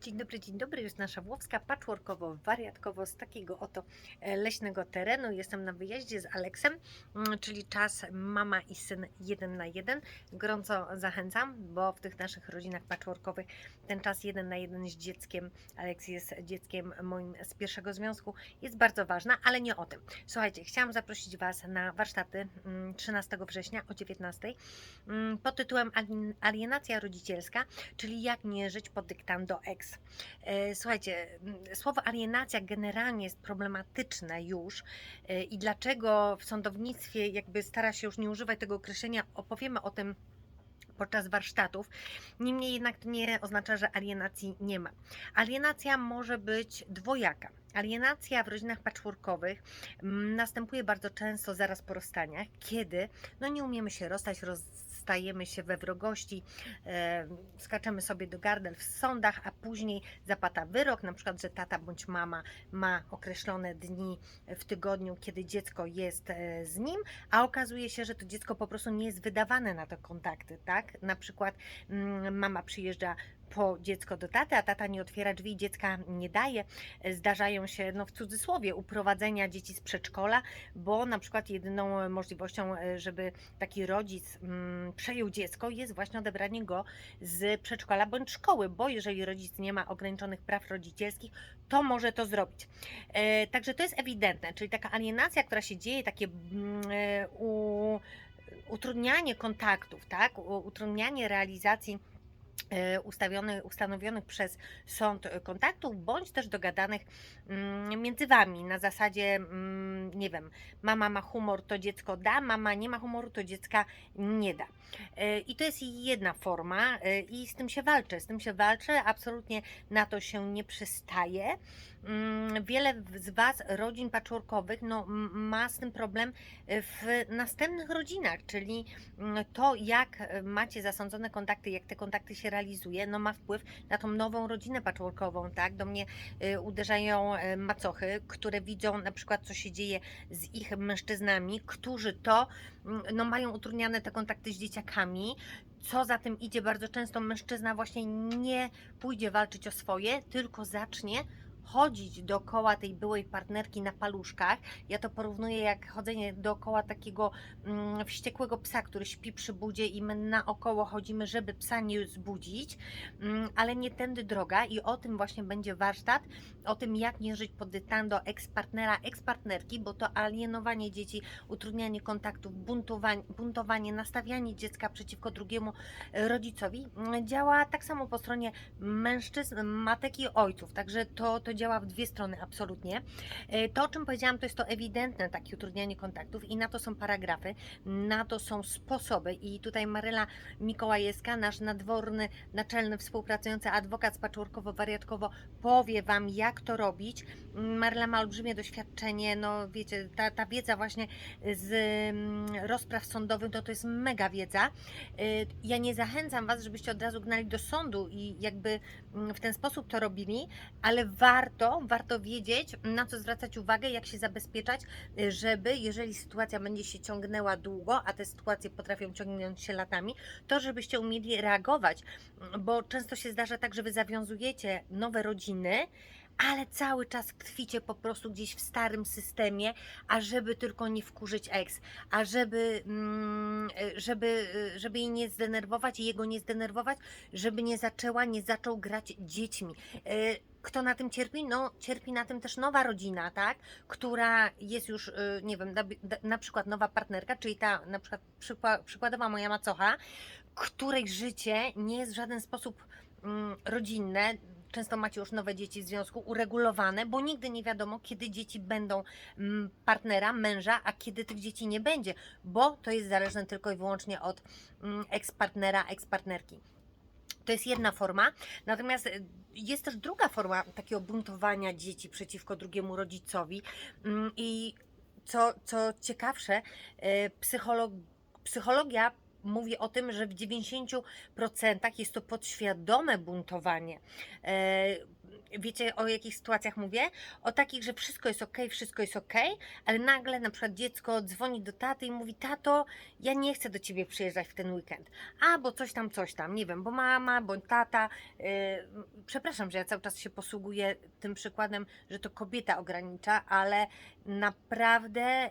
Dzień dobry, dzień dobry. Jest nasza Włowska patchworkowo, wariatkowo z takiego oto e, leśnego terenu. Jestem na wyjeździe z Aleksem, mm, czyli czas mama i syn jeden na jeden. Gorąco zachęcam, bo w tych naszych rodzinach patchworkowych ten czas jeden na jeden z dzieckiem, Aleks jest dzieckiem moim z pierwszego związku, jest bardzo ważna, ale nie o tym. Słuchajcie, chciałam zaprosić Was na warsztaty mm, 13 września o 19 mm, pod tytułem Alien- Alienacja rodzicielska, czyli jak nie żyć pod dyktando ex. E, Słuchajcie, słowo alienacja generalnie jest problematyczne już e, i dlaczego w sądownictwie jakby stara się już nie używać tego określenia, opowiemy o tym podczas warsztatów. Niemniej jednak to nie oznacza, że alienacji nie ma. Alienacja może być dwojaka. Alienacja w rodzinach patchworkowych następuje bardzo często zaraz po rozstaniach, kiedy no nie umiemy się rozstać, rozstajemy się we wrogości, e, skaczemy sobie do gardel w sądach, a później zapada wyrok, na przykład, że tata bądź mama ma określone dni w tygodniu, kiedy dziecko jest e, z nim, a okazuje się, że to dziecko po prostu nie jest wydawane na te kontakty, tak? Na przykład mm, mama przyjeżdża po dziecko do taty, a tata nie otwiera drzwi, dziecka nie daje. Zdarzają się, no w cudzysłowie, uprowadzenia dzieci z przedszkola, bo na przykład jedyną możliwością, e, żeby taki rodzic mm, przejął dziecko, jest właśnie odebranie go z przedszkola bądź szkoły, bo jeżeli rodzic nie ma ograniczonych praw rodzicielskich, to może to zrobić. E, także to jest ewidentne, czyli taka alienacja, która się dzieje, takie mm, e, u, utrudnianie kontaktów, tak? Utrudnianie realizacji e, ustawionych, ustanowionych przez sąd e, kontaktów, bądź też dogadanych mm, między wami na zasadzie, mm, nie wiem, mama ma humor, to dziecko da, mama nie ma humoru, to dziecka nie da. E, I to jest jedna forma e, i z tym się walczy, z tym się walczy, absolutnie na to się nie przystaje. Mm, Wiele z Was, rodzin patchworkowych, no, ma z tym problem e, w następnych rodzinach, czyli mm, to, jak e, macie zasądzone kontakty, jak te kontakty się realizuje, no ma wpływ na tą nową rodzinę patchworkową, tak? Do mnie e, uderzają macochy, które widzą na przykład, co się dzieje z ich mężczyznami, którzy to, mm, no mają utrudniane te kontakty z dzieciakami, co za tym idzie, bardzo często mężczyzna właśnie nie pójdzie walczyć o swoje, tylko zacznie chodzić dookoła tej byłej partnerki na paluszkach. Ja to porównuję jak chodzenie dookoła takiego mm, wściekłego psa, który śpi przy budzie i my naokoło chodzimy, żeby psa nie zbudzić, mm, ale nie tędy droga i o tym właśnie będzie warsztat, o tym jak nie żyć pod dyktando ex-partnera, ex-partnerki, bo to alienowanie dzieci, utrudnianie kontaktów, buntowanie, buntowanie, nastawianie dziecka przeciwko drugiemu e, rodzicowi mm, działa tak samo po stronie mężczyzn, matek i ojców, także to, to działa w dwie strony absolutnie. E, To, o czym powiedziałam, to jest to ewidentne takie utrudnianie kontaktów i na to są paragrafy, na to są sposoby i tutaj Maryla Mikołajewska, nasz nadworny, naczelny współpracujący adwokat spaczurkowo-wariatkowo powie Wam, jak to robić. Maryla ma olbrzymie doświadczenie, no wiecie, ta, ta wiedza właśnie z mm, rozpraw sądowych, to to jest mega wiedza. Y, Ja nie zachęcam Was, żebyście od razu gnali do sądu i jakby mm, w ten sposób to robili, ale warto, warto wiedzieć, na co zwracać uwagę, jak się zabezpieczać, y, żeby jeżeli sytuacja będzie się ciągnęła długo, a te sytuacje potrafią ciągnąć się latami, to żebyście umieli reagować, bo często się zdarza tak, że Wy zawiązujecie nowe rodziny, ale cały czas tkwicie po prostu gdzieś w starym systemie, a żeby tylko nie wkurzyć ex, a żeby, mm, e, żeby, e, żeby jej nie zdenerwować i jego nie zdenerwować, żeby nie zaczęła, nie zaczął grać dziećmi. E, Kto na tym cierpi? No, cierpi na tym też nowa rodzina, tak? Która jest już, nie wiem, na, przykład nowa partnerka, czyli ta na przykład przykła- przykładowa moja macocha, której życie nie jest w żaden sposób mm, rodzinne, często macie już nowe dzieci w związku, uregulowane, bo nigdy nie wiadomo, kiedy dzieci będą mm, partnera, męża, a kiedy tych dzieci nie będzie, bo to jest zależne tylko i wyłącznie od mm, ekspartnera, ekspartnerki. To jest jedna forma, natomiast y, jest też druga forma takiego buntowania dzieci przeciwko drugiemu rodzicowi Mm, i co, co ciekawsze, y, psycholog, psychologia mówi o tym, że w 90% jest to podświadome buntowanie. E, Wiecie o jakich sytuacjach mówię? O takich, że wszystko jest ok, wszystko jest ok, ale nagle na przykład dziecko dzwoni do taty i mówi: Tato, ja nie chcę do ciebie przyjeżdżać w ten weekend. A, bo coś tam, coś tam, nie wiem, bo mama, bo tata. Yy, przepraszam, że ja cały czas się posługuję tym przykładem, że to kobieta ogranicza, ale naprawdę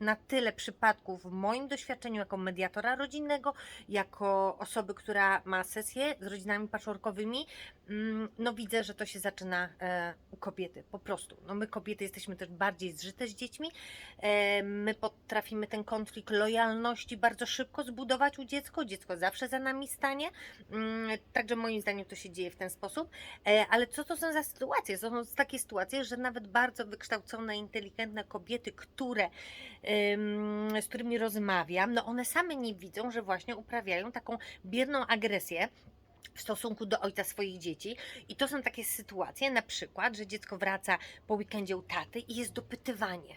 na tyle przypadków w moim doświadczeniu jako mediatora rodzinnego, jako osoby, która ma sesję z rodzinami patchworkowymi, mm, no widzę, że to się zaczyna e, u kobiety, po prostu. No my kobiety jesteśmy też bardziej zżyte z dziećmi, e, my potrafimy ten konflikt lojalności bardzo szybko zbudować u dziecka, dziecko zawsze za nami stanie, mm, także moim zdaniem to się dzieje w ten sposób, e, ale co to są za sytuacje? To są takie sytuacje, że nawet bardzo wykształcone, inteligentne kobiety, które z którymi rozmawiam, no one same nie widzą, że właśnie uprawiają taką bierną agresję w stosunku do ojca swoich dzieci. I to są takie sytuacje, na przykład, że dziecko wraca po weekendzie u taty i jest dopytywanie.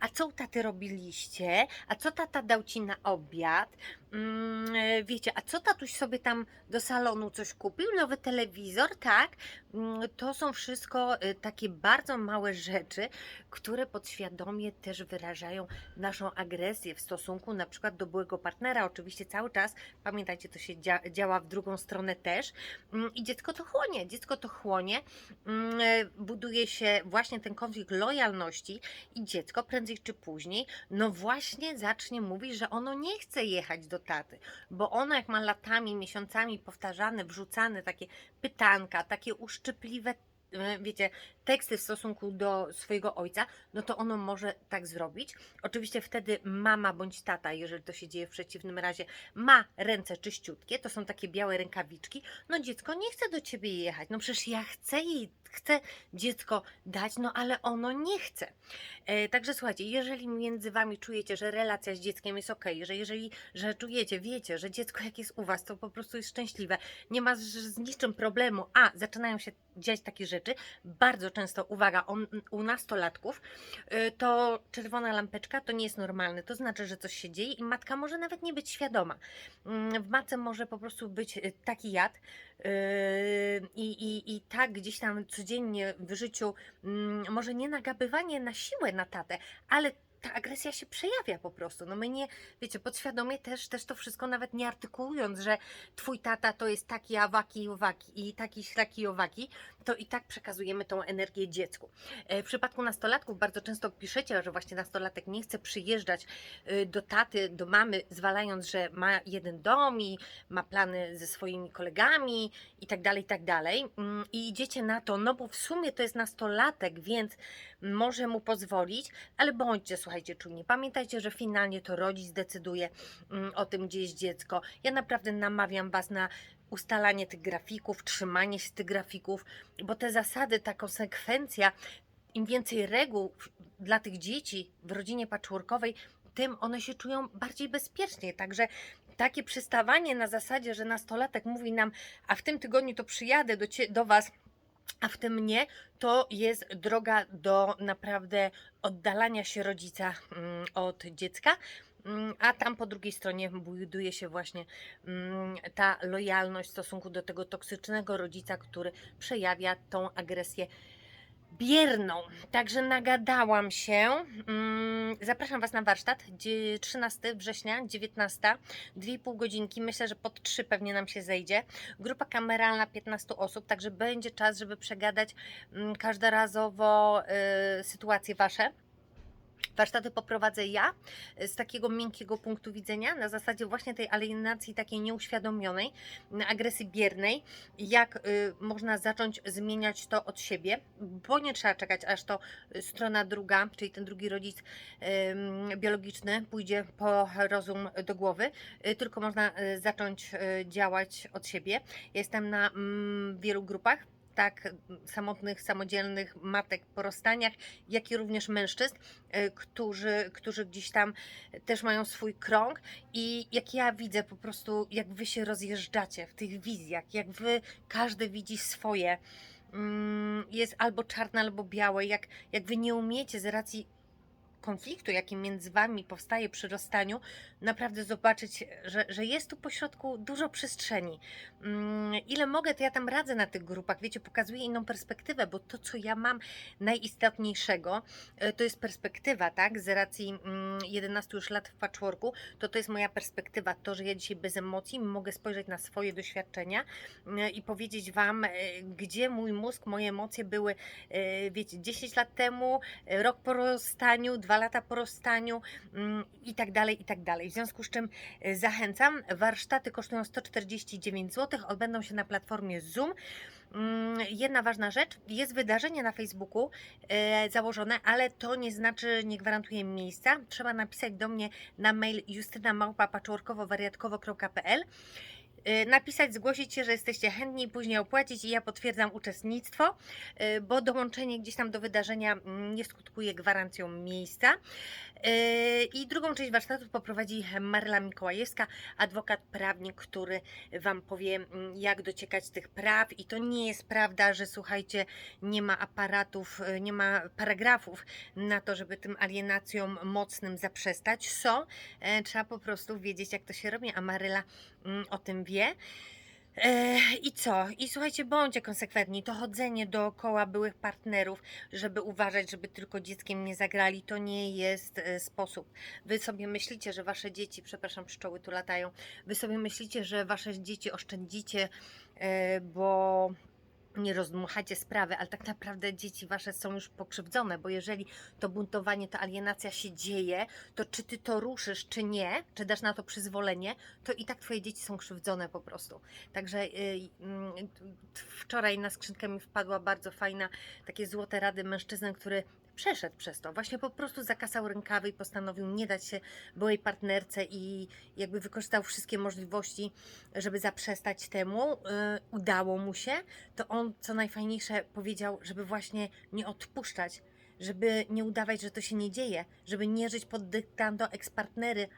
A co u taty robiliście? A co tata dał ci na obiad? Mm, e, wiecie, a co tatuś sobie tam do salonu coś kupił? Nowy telewizor, tak? Mm, to są wszystko y, takie bardzo małe rzeczy, które podświadomie też wyrażają naszą agresję w stosunku na przykład do byłego partnera. Oczywiście cały czas, pamiętajcie, to się dzia działa w drugą stronę też. Mm, I dziecko to chłonie, dziecko to chłonie. Mm, e, Buduje się właśnie ten konflikt lojalności i dziecko prędzej czy później, no właśnie zacznie mówić, że ono nie chce jechać do taty, bo ono jak ma latami, miesiącami powtarzane, wrzucane takie pytanka, takie uszczypliwe e, wiecie, teksty w stosunku do swojego ojca, no to ono może tak zrobić. Oczywiście wtedy mama bądź tata, jeżeli to się dzieje w przeciwnym razie, ma ręce czyściutkie, to są takie białe rękawiczki, no dziecko nie chce do ciebie jechać, no przecież ja chcę jej, chcę dziecko dać, no ale ono nie chce. E, także słuchajcie, jeżeli między wami czujecie, że relacja z dzieckiem jest ok, że jeżeli, że czujecie, wiecie, że dziecko jak jest u was, to po prostu jest szczęśliwe, nie ma z, z niczym problemu, a zaczynają się dziać takie rzeczy, bardzo często, uwaga, on, u nastolatków, y, to czerwona lampeczka to nie jest normalne. To znaczy, że coś się dzieje i matka może nawet nie być świadoma. Mm, W matce może po prostu być y, taki jad yy, i, i, i tak gdzieś tam codziennie w życiu, mm, może nie nagabywanie na siłę na tatę, ale ta agresja się przejawia po prostu. No my nie, wiecie, podświadomie też, też to wszystko nawet nie artykułując, że twój tata to jest taki awaki i owaki i taki śraki i owaki, to i tak przekazujemy tą energię dziecku. E, W przypadku nastolatków bardzo często piszecie, że właśnie nastolatek nie chce przyjeżdżać y, do taty, do mamy, zwalając, że ma jeden dom i ma plany ze swoimi kolegami i tak dalej, i tak dalej. Mm, I idziecie na to, no bo w sumie to jest nastolatek, więc może mu pozwolić, ale bądźcie, słuchajcie, czujni. Pamiętajcie, że finalnie to rodzic decyduje mm, o tym, gdzie jest dziecko. Ja naprawdę namawiam Was na ustalanie tych grafików, trzymanie się tych grafików, bo te zasady, ta konsekwencja, im więcej reguł dla tych dzieci w rodzinie patchworkowej, tym one się czują bardziej bezpiecznie. Także takie przystawanie na zasadzie, że nastolatek mówi nam, a w tym tygodniu to przyjadę do, cie, do Was, a w tym nie, to jest droga do naprawdę oddalania się rodzica mm, od dziecka. Mm, A tam po drugiej stronie buduje się właśnie mm, ta lojalność w stosunku do tego toksycznego rodzica, który przejawia tą agresję bierną. Także nagadałam się. Mm, Zapraszam Was na warsztat dzie- 13 września, 19, 2,5 godzinki. Myślę, że pod 3 pewnie nam się zejdzie. Grupa kameralna 15 osób, także będzie czas, żeby przegadać mm, każdorazowo y, sytuacje Wasze. Warsztaty poprowadzę ja y, z takiego miękkiego punktu widzenia, na zasadzie właśnie tej alienacji takiej nieuświadomionej, agresji biernej, jak y, można zacząć zmieniać to od siebie, bo nie trzeba czekać, aż to y, strona druga, czyli ten drugi rodzic biologiczny pójdzie po rozum do głowy, y, tylko można zacząć działać od siebie. Jestem na mm, wielu grupach, tak samotnych, samodzielnych matek po rozstaniach, jak i również mężczyzn, y, którzy, którzy gdzieś tam też mają swój krąg. I jak ja widzę po prostu, jak wy się rozjeżdżacie w tych wizjach, jak wy, każdy widzi swoje, mm, jest albo czarne, albo białe, jak, jak wy nie umiecie z racji konfliktu, jaki między Wami powstaje przy rozstaniu, naprawdę zobaczyć, że, że jest tu pośrodku dużo przestrzeni. Mm, Ile mogę, to ja tam radzę na tych grupach, wiecie, pokazuję inną perspektywę, bo to, co ja mam najistotniejszego, e, to jest perspektywa, tak, z racji mm, 11 już lat w patchworku, to to jest moja perspektywa, to, że ja dzisiaj bez emocji mogę spojrzeć na swoje doświadczenia e, i powiedzieć Wam, e, gdzie mój mózg, moje emocje były, e, wiecie, 10 lat temu, rok po rozstaniu, dwa lata po rozstaniu mm, i tak dalej, i tak dalej. W związku z czym e, zachęcam, warsztaty kosztują 149 zł, odbędą się na platformie Zoom. Mm, Jedna ważna rzecz, jest wydarzenie na Facebooku e, założone, ale to nie znaczy, nie gwarantuje miejsca. Trzeba napisać do mnie na mail justynamałpa.paczworkowo-wariatkowo.pl Y, napisać, zgłosić się, że jesteście chętni, później opłacić i ja potwierdzam uczestnictwo, y, bo dołączenie gdzieś tam do wydarzenia mm, nie skutkuje gwarancją miejsca. Y, I drugą część warsztatu poprowadzi Maryla Mikołajewska, adwokat prawnik, który Wam powie, mm, jak dociekać tych praw. I to nie jest prawda, że słuchajcie, nie ma aparatów, y, nie ma paragrafów na to, żeby tym alienacjom mocnym zaprzestać. Są, trzeba po prostu wiedzieć, jak to się robi, a Maryla mm, o tym wie. E, I co? I słuchajcie, bądźcie konsekwentni. To chodzenie dookoła byłych partnerów, żeby uważać, żeby tylko dzieckiem nie zagrali, to nie jest e, sposób. Wy sobie myślicie, że wasze dzieci, przepraszam, pszczoły tu latają, wy sobie myślicie, że wasze dzieci oszczędzicie, e, bo nie rozdmuchacie sprawy, ale tak naprawdę dzieci wasze są już pokrzywdzone, bo jeżeli to buntowanie, ta alienacja się dzieje, to czy ty to ruszysz, czy nie, czy dasz na to przyzwolenie, to i tak twoje dzieci są krzywdzone po prostu. Także y, mm, wczoraj na skrzynkę mi wpadła bardzo fajna, takie złote rady mężczyzny, który przeszedł przez to, właśnie po prostu zakasał rękawy i postanowił nie dać się byłej partnerce i jakby wykorzystał wszystkie możliwości, żeby zaprzestać temu. Y, udało mu się, to on co najfajniejsze powiedział, żeby właśnie nie odpuszczać, żeby nie udawać, że to się nie dzieje, żeby nie żyć pod dyktando ekspartnery,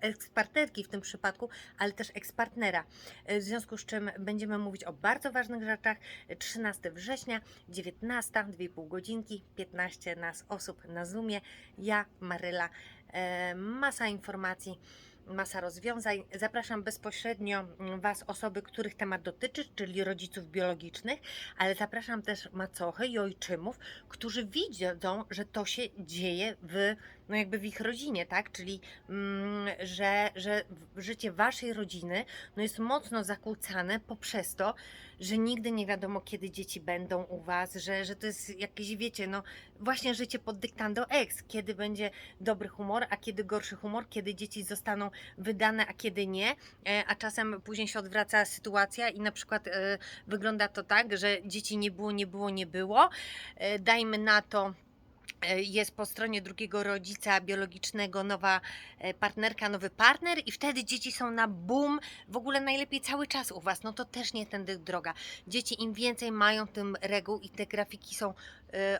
ekspartnerki w tym przypadku, ale też ekspartnera. W związku z czym będziemy mówić o bardzo ważnych rzeczach. 13 września, 19, 2,5 godzinki, 15 nas osób na Zoomie. Ja, Maryla, e, masa informacji masa rozwiązań. Zapraszam bezpośrednio Was, osoby, których temat dotyczy, czyli rodziców biologicznych, ale zapraszam też macochy i ojczymów, którzy widzą, że to się dzieje w, no jakby w ich rodzinie, tak? Czyli, mm, że, że życie Waszej rodziny no jest mocno zakłócane poprzez to, że nigdy nie wiadomo, kiedy dzieci będą u Was, że, że to jest jakieś, wiecie, no właśnie życie pod dyktando ex, kiedy będzie dobry humor, a kiedy gorszy humor, kiedy dzieci zostaną wydane, a kiedy nie, E, a czasem później się odwraca sytuacja i na przykład e, wygląda to tak, że dzieci nie było, nie było, nie było. E, Dajmy na to. E, Jest po stronie drugiego rodzica biologicznego nowa e, partnerka, nowy partner, i wtedy dzieci są na boom, w ogóle najlepiej cały czas u Was. No to też nie tędy droga. Dzieci im więcej mają, tym reguł i te grafiki są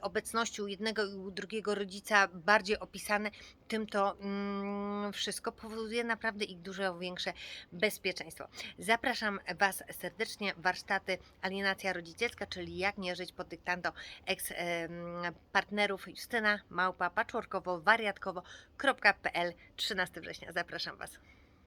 obecności u jednego i u drugiego rodzica bardziej opisane, tym to mm, wszystko powoduje naprawdę ich dużo większe bezpieczeństwo. Zapraszam Was serdecznie. Warsztaty Alienacja Rodzicielska, czyli jak nie żyć pod dyktando ex-partnerów Justyna Małpa Patchworkowo Wariatkowo.pl 13 września. Zapraszam Was.